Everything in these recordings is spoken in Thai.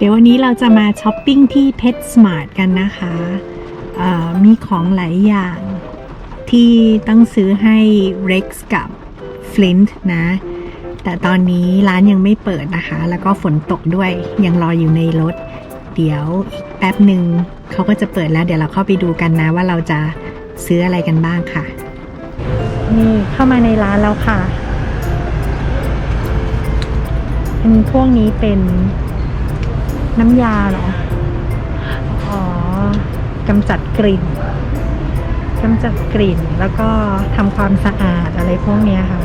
เดี๋ยววันนี้เราจะมาช้อปปิ้งที่ Pet Smart กันนะคะ มีของหลายอย่างที่ต้องซื้อให้ Rex กับ Flint นะ แต่ตอนนี้ร้านยังไม่เปิดนะคะ แล้วก็ฝนตกด้วยยังรออยู่ในรถ เดี๋ยวอีกแป๊บหนึ่งเขาก็จะเปิดแล้ว เดี๋ยวเราเข้าไปดูกันนะว่าเราจะซื้ออะไรกันบ้างค่ะ นี่เข้ามาในร้านแล้วค่ะอันพวกนี้เป็น น้ำยาเหรอ อ๋อกำจัดกลิ่นกำจัดกลิ่นแล้วก็ทำความสะอาดอะไรพวกเนี้ยค่ะ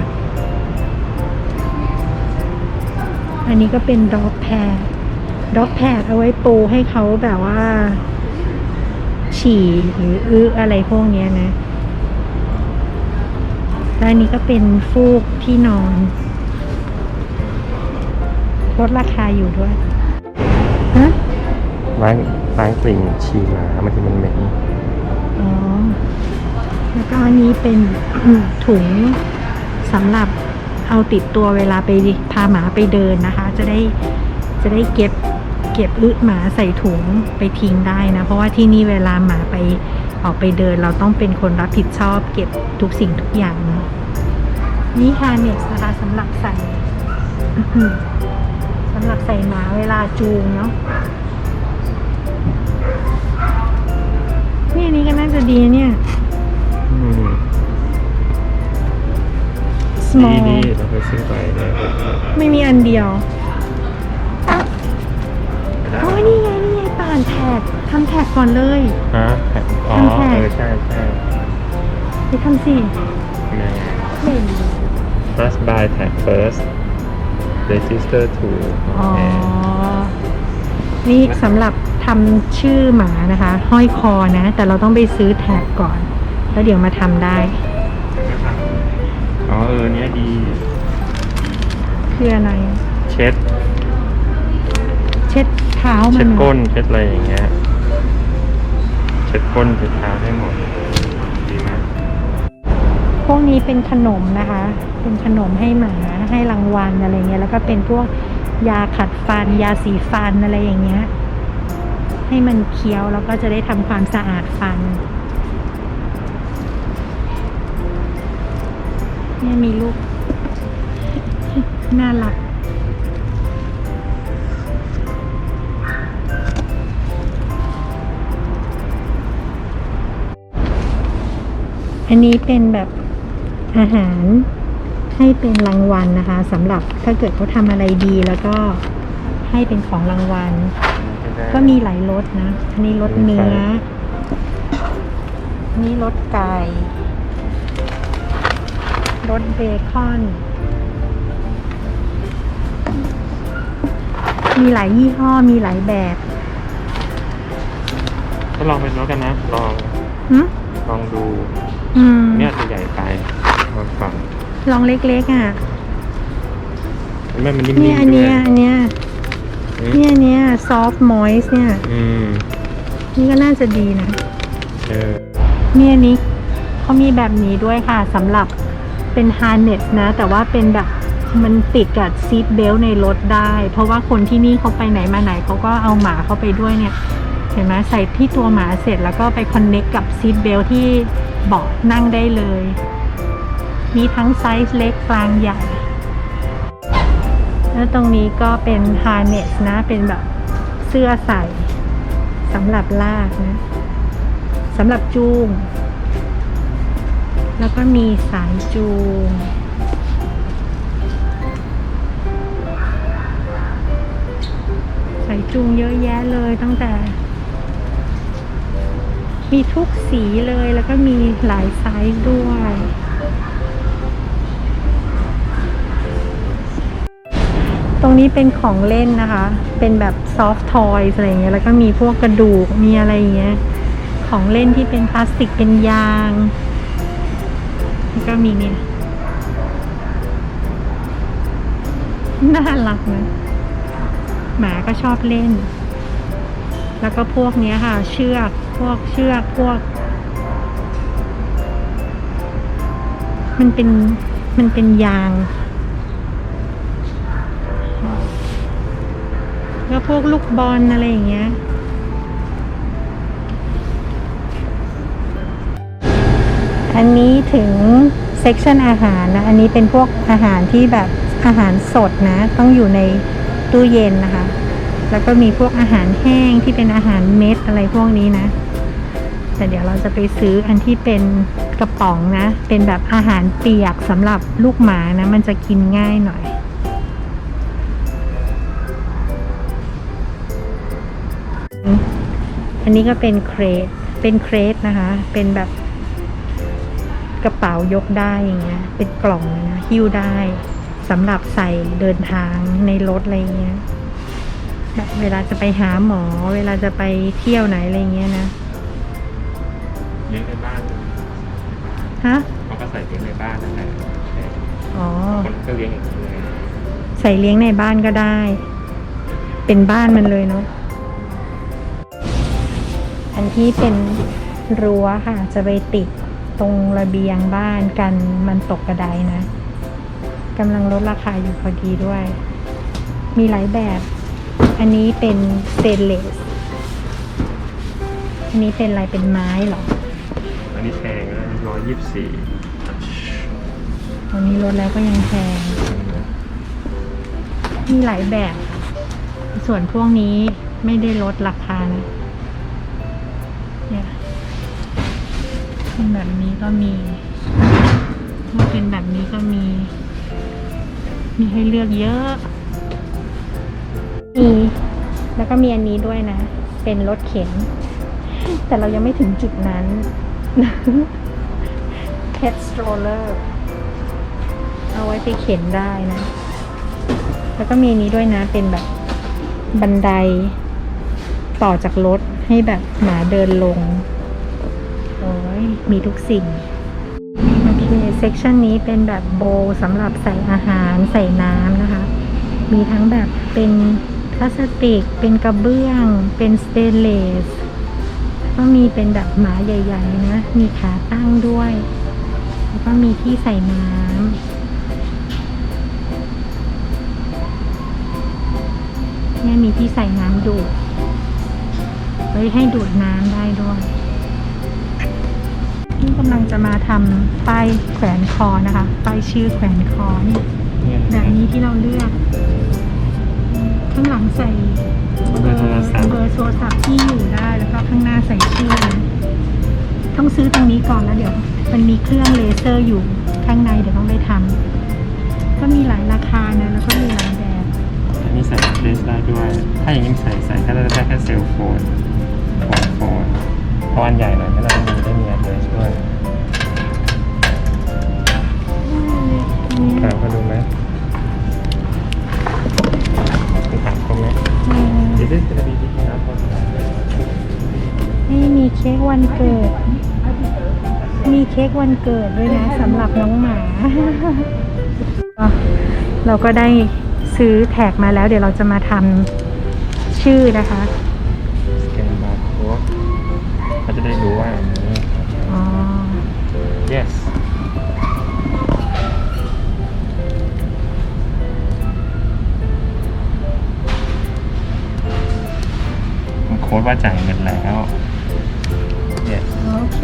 อันนี้ก็เป็นด็อกแพดด็อกแพดเอาไว้ปูให้เขาแบบว่า ฉี่หรืออื้ออะไรพวกเนี้ยนะแล้วอันนี้ก็เป็นฟูกที่นอนลดราคาอยู่ด้วย ฮะล้างล้างกลิ่นฉี่หมาบางทีมันเหม็นอ๋อ แล้วก็อันนี้เป็นถุงสำหรับเอาติดตัวเวลาไปพาหมาไปเดินนะคะ จะได้จะได้เก็บเก็บอึหมาใส่ถุงไปทิ้งได้นะ เพราะว่าที่นี่เวลาหมาไปออกไปเดินเราต้องเป็นคนรับผิดชอบ เก็บทุกสิ่งทุกอย่างนะนี่ฮาเน็กนะคะสำหรับใส่สำหรับใส่หมาเวลาจูงเนาะนี่อันนี้ก็น่าจะดีเนี่ยอืม small ดีดีเราเคยซื้อไปเนี่ยไม่มีอันเดียวโอ้ยนี่ไงนี่ไงป่านแท็กทำแท็กก่อนเลย ฮะแผ่นอ๋อทำแผ่นเออใช่ใช่ไปทำสิ เนี่ย ไม่ first buy tag first register to อ๋อโอเคนี่สำหรับทำชื่อหมานะคะ ห้อยคอนะ แต่เราต้องไปซื้อแท็กก่อน แล้วเดี๋ยวมาทำได้ อ๋อเออเนี้ยดี คืออะไร เช็ด เช็ดเท้ามัเช็นดเหรอ ก้น เช็ดอะไรอย่างเงี้ย เช็ดก้น เช็ดเท้าให้หมดดีไหม พวกนี้เป็นขนมนะคะ เป็นขนมให้หมาให้รางวัลอะไรเงี้ย แล้วก็เป็นพวกยาขัดฟัน ยาสีฟันอะไรอย่างเงี้ย ให้มันเคี้ยวแล้วก็จะได้ทำความสะอาดฟัน เนี่ยมีลูก น่ารักอันนี้เป็นแบบ อาหารให้เป็นรางวัลนะคะสำหรับถ้าเกิดเขาทำอะไรดีแล้วก็ให้เป็นของรางวัล ก็มีหลายรสนะอันนี้รสเนื้ออันนี้รสไก่รสเบคอนมีหลายยี่ห้อมีหลายแบบก็ลองไปแล้วกันนะ ลองหึลองดู อืม เนี่ยจะใหญ่ไป มาฝั่งลองเล็กๆอะแม่มันนิ่มเนี่ยๆอันด้วเนี้ยยอันเนี้ยอืมเนี่ยอันเนี้ย soft moist เนี่ยอืมนี่ก็น่าจะดีนะเออเนี่ยอันนี้เขามีแบบนี้ด้วยค่ะสำหรับเป็นฮาร์เนสนะ แต่ว่าเป็นแบบมันติดกับซีทเบลในรถได้ เพราะว่าคนที่นี่เขาไปไหนมาไหนเขาก็เอาหมาเข้าไปด้วยเนี่ย เห็นไหมใส่ที่ตัวหมาเสร็จแล้วก็ไปคอนเน็กกับซีทเบลที่เบาะนั่งได้เลย มีทั้งไซส์เล็กกลางใหญ่ แล้วตรงนี้ก็เป็นฮาร์เนสนะ เป็นแบบเสื้อใส่สำหรับลากนะสำหรับจูง แล้วก็มีสายจูง สายจูงเยอะแยะเลยตั้งแต่ มีทุกสีเลยแล้วก็มีหลายไซส์ด้วย ตรงนี้เป็นของเล่นนะคะ เป็นแบบซอฟต์ทอยอะไรเงี้ย แล้วก็มีพวกกระดูก มีอะไรเงี้ย ของเล่นที่เป็นพลาสติกเป็นยางแล้วก็มีเนี่ยน่ารักนะหมาก็ชอบเล่น แล้วก็พวกเนี้ยค่ะ เชือก พวกเชือก พวก มันเป็น มันเป็นยาง ก็พวกลูกบอลอะไรอย่างเงี้ยอันนี้ถึงเซ c ชันอาหารนะ อันนี้เป็นพวกอาหารที่แบบอาหารสดนะ ต้องอยู่ในตู้เย็นนะคะ แล้วก็มีพวกอาหารแห้งที่เป็นอาหารเม็ดอะไรพวกนี้นะ แต่เดี๋ยวเราจะไปซื้ออันที่เป็นกระป๋องนะ เป็นแบบอาหารเปียกสำหรับลูกหมานะ มันจะกินง่ายหน่อย อันนี้ก็เป็นเครทเป็นเครทนะคะ เป็นแบบกระเป๋ายกได้อย่างเงี้ย เป็นกล่องเลยนะหิ้วได้สำหรับใส่เดินทางในรถอะไรเงี้ยแบบเวลาจะไปหาหมอ เวลาจะไปเที่ยวไหนอะไรเงี้ยนะเลี้ยงในบ้านฮะเขาก็ใส่เลี้ยงในบ้านนั่นแหละอ๋อคนก็เลี้ยงอย่างนี้เลยใส่เลี้ยงในบ้านก็ได้ เป็นบ้านมันเลยเนาะ อันที่เป็นรั้วค่ะ จะไปติดตรงระเบียงบ้านกันมันตกกระไดนะกำลังลดราคาอยู่พอดีด้วย มีหลายแบบ อันนี้เป็นสเตนเลส อันนี้เป็นอะไรเป็นไม้เหรอ อันนี้แพงนะร้อยยี่สิบสี่อันนี้ลดแล้วก็ยังแพง มีหลายแบบ ส่วนพวกนี้ไม่ได้ลดราคานะ เนี่ยเป็นแบบนี้ก็มีถ้าเป็นแบบนี้ก็มี มีให้เลือกเยอะมีแล้วก็มีอันนี้ด้วยนะ เป็นรถเข็น แต่เรายังไม่ถึงจุดนั้น pet stroller เอาไว้ไปเข็นได้นะ แล้วก็มีนี้ด้วยนะ เป็นแบบบันไดต่อจากรถ ให้แบบหมาเดินลง โอ้ยมีทุกสิ่ง โอเค เซกชันนี้เป็นแบบโบสำหรับใส่อาหารใส่น้ำนะคะ มีทั้งแบบเป็นพลาสติก เป็นกระเบื้อง เป็นสเตนเลส ก็มีเป็นแบบหมาใหญ่ ๆ นะ มีขาตั้งด้วย แล้วก็มีที่ใส่น้ำเนี่ยมีที่ใส่น้ำดูด ไว้ให้ดูดน้ำได้ด้วยนี่กำลังจะมาทำป้ายแขวนคอนะคะป้ายชื่อแขวนคอเนี่ยแบบนี้ที่เราเลือก ข้างหลังใส่เบอร์โทรศัพท์เบอร์โทรศัพท์ที่อยู่ได้ แล้วก็ข้างหน้าใส่ชื่อนะต้องซื้อตรงนี้ก่อนแล้วเดี๋ยว มันมีเครื่องเลเซอร์อยู่ข้างในเดี๋ยวต้องไปทำก็มีหลายราคานะแล้วก็มีหลายแบบอันนี้ใส่เดรสได้ด้วย ถ้าอย่างนี้ใส่ใส่แค่ได้แค่เซลโฟน โฟนโฟนเพราะอันใหญ่หน่อยก็น่าจะมีได้มีอันเดรสด้วยถามเขาดูไหมคุณถามเขาไหมอืม Is this gonna be big enough for นี่มีเค้กวันเกิด มีเค้กวันเกิดด้วยนะสำหรับน้องหมาก็เราก็ได้ซื้อแท็กมาแล้ว เดี๋ยวเราจะมาทำชื่อนะคะ จะได้รู้ว่าอันนี้ อ๋อ yes โค้ดว่าจ่ายเงินแล้ว yes โอเค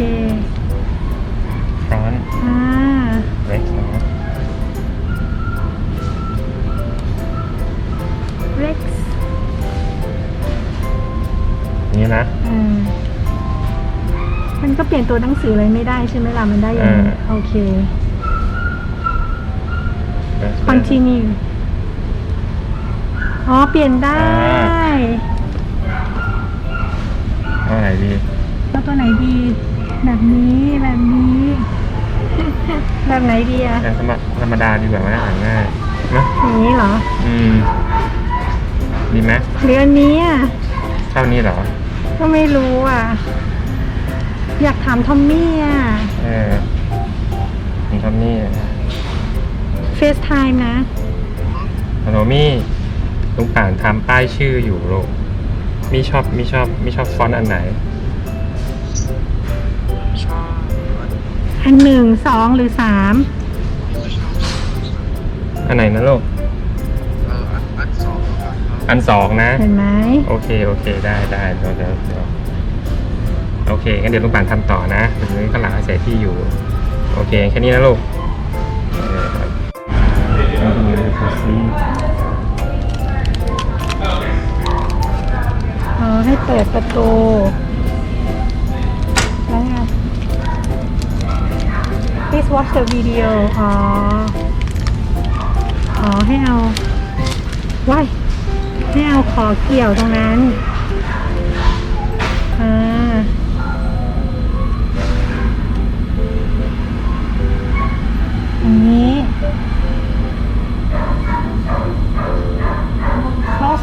มันก็เปลี่ยนตัวหนังสือเลยไม่ได้ใช่ไหมล่ะ มันได้อย่างนี้อ่า โอเค Rex continue อ๋อ เปลี่ยนได้เอาไหนดีแล้วตัวไหนดี แบบนี้แบบนี้ แบบไหนดีอะแต่ธรรมธรรมดาดีกว่าไหมอ่านง่ายนะอย่างนี้เหรอ อืมดีไหมหรืออันนี้อะเท่านี้เหรอ ก็ไม่รู้อะ อยากถามทอมมี่อะเออนี่ครับนี่เฟซไทม์นะโนมี่ลุงป่านทำป้ายชื่ออยู่ลูกมีชอบมีชอบมีชอบฟอนต์อันไหน อันหนึ่งสองหรือสามอันไหนนะลูกเอออันอันสองครับอพันสองนะ เห็นไหมโอเค โอเค ได้ได้เดี๋ยวเดี๋ยวเดี๋ยว โอเคงั้นเดี๋ยวลุงป่านทำต่อนะเดี๋ยวนี้ข้างหลังให้ใส่ที่อยู่ โอเคแค่นี้นะลูกเออครับเอาดูเลยดูสิอ๋อให้เปิดประตูแล้วไง Please watch the video อ๋อ อ๋อให้เอาว้ายให้เอาขอเกี่ยวตรงนั้น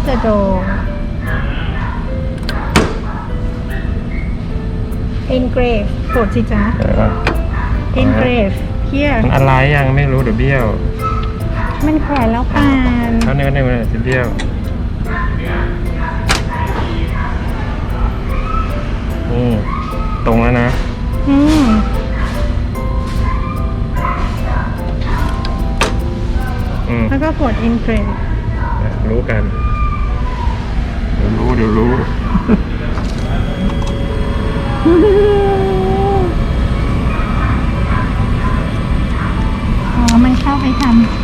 close the door engrave กดสิจ๊ะเดี๋ยวก่อน engrave here มันอะไรยังไม่รู้เดี๋ยวเบี้ยวมันแขวนแล้วปานเท่านี้ก็ได้เลยจะเบี้ยวนี่ตรงแล้วนะ อืมอืมแล้วก็กด engrave รู้กันเดี๋ยว รู้เดี๋ยวรู้ อ๋อ มันเข้าไปทำ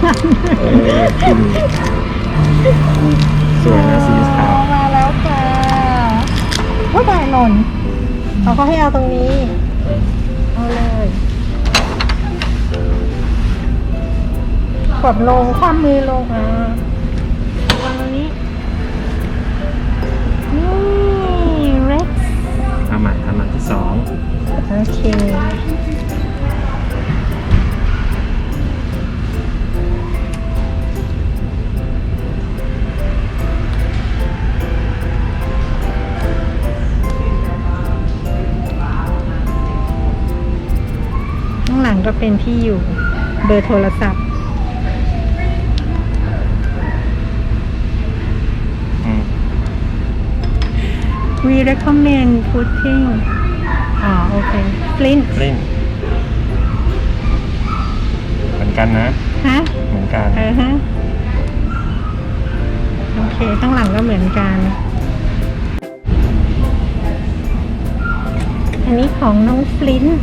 เออะเออคุณสวยนะสีขาว มาแล้วค่ะว่าใบหล่นเขาก็ให้เอาตรงนี้ เอาเลยกดลงคว่ำมือลงอะ ก็เป็นที่อยู่เบอร์โทรศัพท์อืม we recommend putting อ๋อโอเค flint ลิ้นเหมือนกันนะ ฮะ เหมือนกัน เออฮะ โอเค ข้างหลังก็เหมือนกัน อันนี้ของน้องฟลินต์